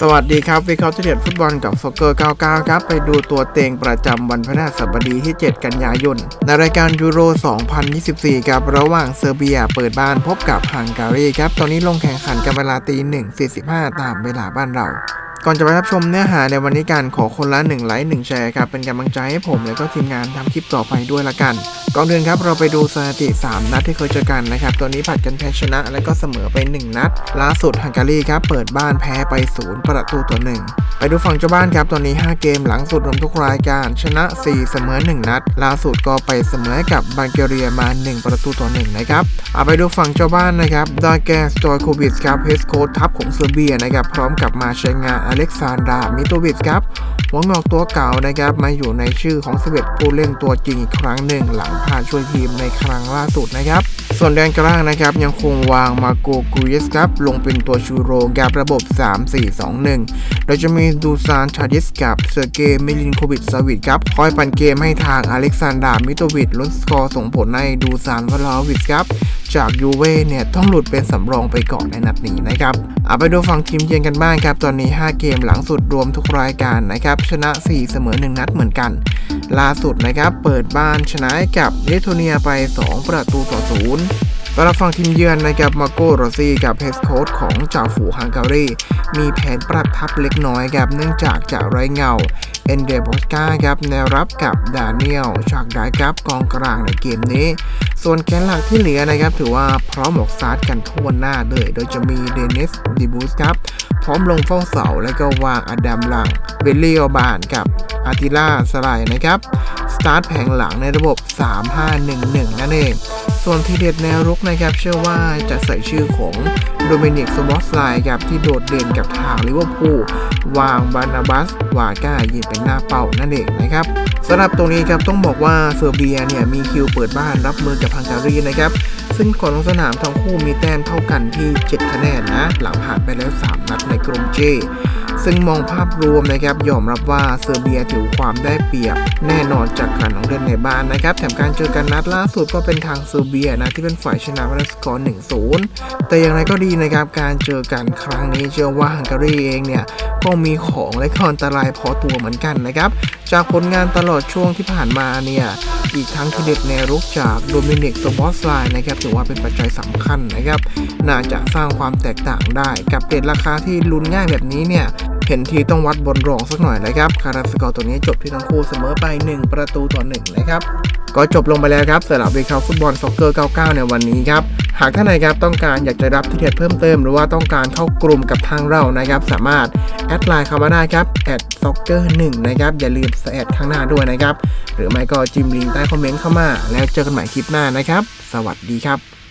สวัสดีครับวิเคราะห์เด็ดฟุตบอลกับโฟเกอร์ 99 ครับ ไปดูตัวเต็งประจำวันพฤหัสบดีที่ 7 กันยายน ในรายการยูโร 2024 ครับ ระหว่างเซอร์เบียเปิดบ้านพบกับฮังการีครับ ตอนนี้ลงแข่งขันกันเวลาตี1.45 ตามเวลาบ้านเรา ก่อนจะไปรับชมเนื้อหาในวันนี้การขอคนละ1ไลค์1แชร์ครับเป็นกำลังใจให้ผมและก็ทีมงานทำคลิปต่อไปด้วยละกันก่อนอื่นครับเราไปดูสถิติ 3 นัดที่เคยเจอกันนะครับตัวนี้ผัดกันแพ้ชนะ และก็เสมอไป 1 นัด ล่าสุดฮังการีครับเปิดบ้านแพ้ไป 0 ประตูต่อ1ไปดูฝั่งเจ้าบ้านครับตอนนี้ 5 เกมหลังสุดรวมทุกรายการชนะ 4 เสมอ 1 นัด ล่าสุดก็ไปเสมอกับ บัลแกเรียมา 1 ประตูต่อ1นะครับเอาไปดูฝั่งเจ้าบ้านนะครับดาแกสตอยโควิชครับเฮสโค้ชทัพของเซอร์เบียนะครับพร้อมกับมาใช้งานอเล็กซานดรามิโตวิชครับหัวงอกตัวเก่านะครับมาอยู่ในชื่อของ11ผู้เล่นตัวจริงอีกครั้งหนึ่งหลังผ่านช่วยทีมในครั้งล่าสุดนะครับ ส่วนแดนกลางนะครับยังคงวางมาโกกูเยสครับลงเป็นตัวชูโรงกับระบบ 3-4-2-1 โดยจะมีดูซานชาดิสกับเซอร์เกย์มิลินโควิชสวิตครับคอยปั่นเกมให้ทางอเล็กซานดรามิโตวิชลุ้นสกอร์ส่งผลให้ดูซานวลาวิชครับ จากยูเว่เนี่ยต้องหลุดเป็นสำรองไปก่อนในนัดนี้นะครับเอาไปดูฝั่งทีมเยือนกันบ้างครับ ตอนนี้ 5 เกมหลังสุดรวมทุกรายการนะครับ ชนะ 4 เสมอ 1 นัดเหมือนกัน ล่าสุดนะครับ เปิดบ้านชนะกับลิทัวเนียไป 2 ประตูต่อศูนย์ สำหรับฝั่งทีมเยือนนะครับมาโกโรซี่กับเฮสโค้ชของจ่าฝูฮังการี มีแผนปรับทับเล็กน้อยครับเนื่องจากจะไร้เงา เอนเดบอสกาครับแนวรับกับดานิเอลฉากได้ครับกองกลางในเกมนี้ ส่วนแกนหลักที่เหลือนะครับ ถือว่าพร้อมออกสตาร์กันทั่วหน้าเลย โดยจะมีเดนิสดิบูสครับพร้อมลงเฝ้าเสาและก็วางอดัมหลังเบลลี่อบานกับอาติล่าสไลนะครับ สตาร์ทแผงหลังในระบบ 3-5-1-1 นั่นเอง ส่วนทีเด็ดแนวรุกนะครับเชื่อว่าจะใส่ชื่อของโดเมนิกสมอสไลน์ครับที่โดดเด่นกับทางลิเวอร์พูลวางบานาบัสวาก้ายืนเป็นหน้าเป้านั่นเองนะครับสำหรับตรงนี้ครับต้องบอกว่าเซอร์เบียเนี่ยมีคิวเปิดบ้านรับมือกับฮังการีนะครับซึ่งก่อนลงสนามทั้งคู่มีแต้มเท่ากันที่ 7 คะแนนนะ หลังผ่านไปแล้ว 3 นัดในกลุ่มเจ ซึ่งมองภาพรวมนะครับยอมรับว่าเซอร์เบียถือความได้เปรียบ แน่นอนจากการลงเล่นในบ้านนะครับแถมการเจอกันนัดล่าสุดก็เป็นทางเซอร์เบียนะที่เป็นฝ่ายชนะมาด้วยสกอร์1-0 แต่อย่างไรก็ดีนะครับการเจอกันครั้งนี้เชื่อว่าฮังการีเองเนี่ยก็มีของและก็อันตรายพอตัวเหมือนกันนะครับจากผลงานตลอดช่วงที่ผ่านมาเนี่ยอีกทั้งทีเด็ดแนวรุกจากโดมินิกโซบอสไลน์นะครับถือว่าเป็นปัจจัยสำคัญนะครับน่าจะสร้างความแตกต่างได้ กับเด็ดราคาที่ลุ้นง่ายแบบนี้เนี่ย เห็นทีต้องวัดบนรองสักหน่อยนะครับคาราสกอร์ตัวนี้จบที่ทั้งคู่เสมอไป 1 ประตูต่อ1นะครับก็จบลงไปแล้วครับสำหรับวิเคาฟุตบอลซ็อกเกอร์99 ในวันนี้ครับหากท่านใดครับต้องการอยากจะรับที่เด็ดเพิ่มเติม หรือว่าต้องการเข้ากลุ่มกับทางเรานะครับ สามารถแอดไลน์เข้ามาได้ครับแอดซ็อกเกอร์1นะครับอย่าลืมแอดข้างหน้าด้วยนะครับ หรือไม่ก็จิ้มลิงก์ใต้คอมเมนต์เข้ามา แล้วเจอกันใหม่คลิปหน้านะครับ สวัสดีครับ